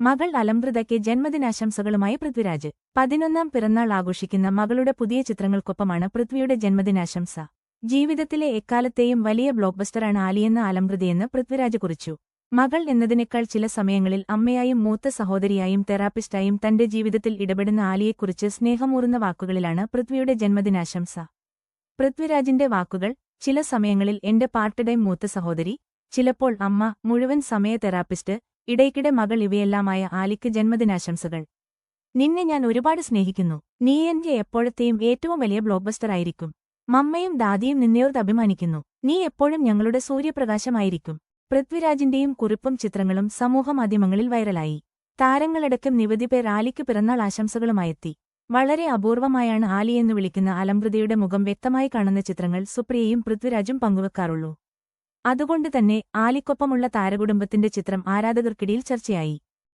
മകൾ അലംബൃതയ്ക്ക് ജന്മദിനാശംസകളുമായി പൃഥ്വിരാജ്. പതിനൊന്നാം പിറന്നാൾ ആഘോഷിക്കുന്ന മകളുടെ പുതിയ ചിത്രങ്ങൾക്കൊപ്പമാണ് പൃഥ്വിയുടെ ജന്മദിനാശംസ. ജീവിതത്തിലെ എക്കാലത്തെയും വലിയ ബ്ലോക്ക്ബസ്റ്ററാണ് ആലിയെന്ന അലംകൃതയെന്ന് പൃഥ്വിരാജ് കുറിച്ചു. മകൾ എന്നതിനേക്കാൾ ചില സമയങ്ങളിൽ അമ്മയായും മൂത്ത സഹോദരിയായും തെറാപ്പിസ്റ്റായും തന്റെ ജീവിതത്തിൽ ഇടപെടുന്ന ആലിയെക്കുറിച്ച് സ്നേഹമൂറുന്ന വാക്കുകളിലാണ് പൃഥ്വിയുടെ ജന്മദിനാശംസ. പൃഥ്വിരാജിന്റെ വാക്കുകൾ ചില സമയങ്ങളിൽ എന്റെ പാർട്ട് ടൈം മൂത്ത സഹോദരി ചിലപ്പോൾ അമ്മ മുഴുവൻ സമയ തെറാപ്പിസ്റ്റ് ഇടയ്ക്കിടെ മകൾ ഇവയെല്ലാമായ ആലിക്ക് ജന്മദിനാശംസകൾ. നിന്നെ ഞാൻ ഒരുപാട് സ്നേഹിക്കുന്നു. നീ എന്റെ എപ്പോഴത്തെയും ഏറ്റവും വലിയ ബ്ലോക്ക്ബസ്റ്റർ ആയിരിക്കും. മമ്മയും ദാദിയും നിന്നെയോർത്ത് അഭിമാനിക്കുന്നു. നീ എപ്പോഴും ഞങ്ങളുടെ സൂര്യപ്രകാശമായിരിക്കും. പൃഥ്വിരാജിന്റെയും കുറിപ്പും ചിത്രങ്ങളും സമൂഹമാധ്യമങ്ങളിൽ വൈറലായി. താരങ്ങളടക്കം നിരവധി പേർ ആലിക്ക് പിറന്നാൾ ആശംസകളുമായെത്തി. വളരെ അപൂർവമായാണ് ആലി എന്ന് വിളിക്കുന്ന അലംകൃതയുടെ മുഖം വ്യക്തമായി കാണുന്ന ചിത്രങ്ങൾ സുപ്രിയയും പൃഥ്വിരാജും പങ്കുവെക്കാറുള്ളൂ. അതുകൊണ്ട് തന്നെ ആലിക്കൊപ്പമുള്ള താരകുടുംബത്തിന്റെ ചിത്രം ആരാധകർക്കിടയിൽ ചർച്ചയായി.